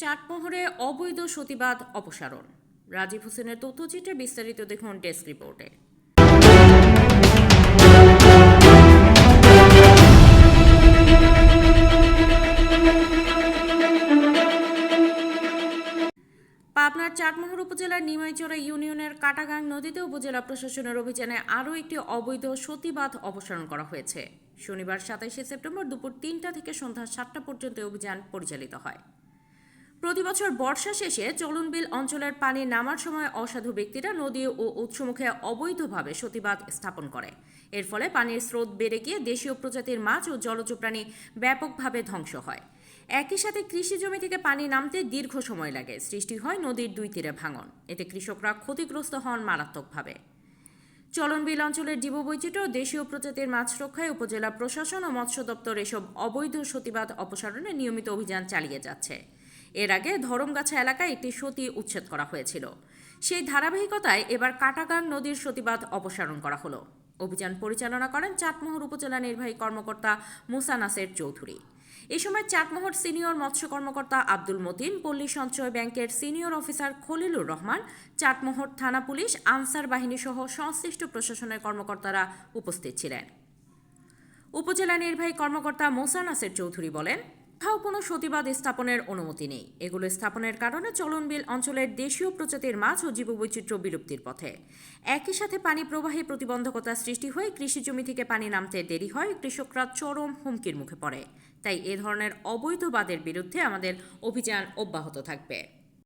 চাটমোহরে অবৈধ সতিবাদ, অপসারণ। রাজীব হোসেনের তথ্যচিত্রে বিস্তারিত দেখুন ডেস্ক রিপোর্টে। পাবনার চাটমোহর উপজেলার নিমাইচড়া ইউনিয়নের কাটাগাং নদীতে উপজেলা প্রশাসনের অভিযানে আরও একটি অবৈধ সতীবাঁধ অপসারণ করা হয়েছে। শনিবার সাতাইশে সেপ্টেম্বর দুপুর তিনটা থেকে সন্ধ্যা সাতটা পর্যন্ত অভিযান পরিচালিত হয়। প্রতিবছর বর্ষা শেষে চলনবিল অঞ্চলের পানি নামার সময় অসাধু ব্যক্তিরা নদী ও উৎসমুখে অবৈধভাবে সতীবাঁধ স্থাপন করে। এর ফলে পানির স্রোত বেড়ে গিয়ে দেশীয় প্রজাতির মাছ ও জলজ প্রাণী ব্যাপকভাবে ধ্বংস হয়। একই সাথে কৃষি জমি থেকে পানি নামতে দীর্ঘ সময় লাগে। সৃষ্টি হয় নদীর দুই তীরে ভাঙন। এতে কৃষকরা ক্ষতিগ্রস্ত হন মারাত্মকভাবে। চলনবিল অঞ্চলের জীববৈচিত্র্য, দেশীয় প্রজাতির মাছ রক্ষায় উপজেলা প্রশাসন ও মৎস্য দপ্তর এসব অবৈধ সতীবাদ অপসারণে নিয়মিত অভিযান চালিয়ে যাচ্ছে। এর আগে ধরমগাছা এলাকায় একটি সতী উচ্ছেদ করা হয়েছিল। সেই ধারাবাহিকতায় এবার কাটাগাং নদীর সতীবাদ অপসারণ করা হলো। অভিযান পরিচালনা করেন চাটমোহর উপজেলা নির্বাহী কর্মকর্তা মুসা নাসের চৌধুরী। এ সময় চাটমোহর সিনিয়র মৎস্য কর্মকর্তা আব্দুল মতিন, পল্লী সঞ্চয় ব্যাংকের সিনিয়র অফিসার খলিলুর রহমান, চাটমোহর থানা পুলিশ, আনসার বাহিনী সহ সংশ্লিষ্ট প্রশাসনের কর্মকর্তারা উপস্থিত ছিলেন। উপজেলা নির্বাহী কর্মকর্তা মোসা নাসের চৌধুরী বলেন কোথাও কোনো সতিবাদ স্থাপনের অনুমতি নেই। এগুলো স্থাপনের কারণে চলনবিল অঞ্চলের দেশীয় প্রজাতির মাছ ও জীববৈচিত্র্য বিলুপ্তির পথে। একই সাথে পানি প্রবাহে প্রতিবন্ধকতা সৃষ্টি হয়ে কৃষি জমি থেকে পানি নামতে দেরি হয়, কৃষকরা চরম হুমকির মুখে পড়ে। তাই এ ধরনের অবৈধবাদের বিরুদ্ধে আমাদের অভিযান অব্যাহত থাকবে।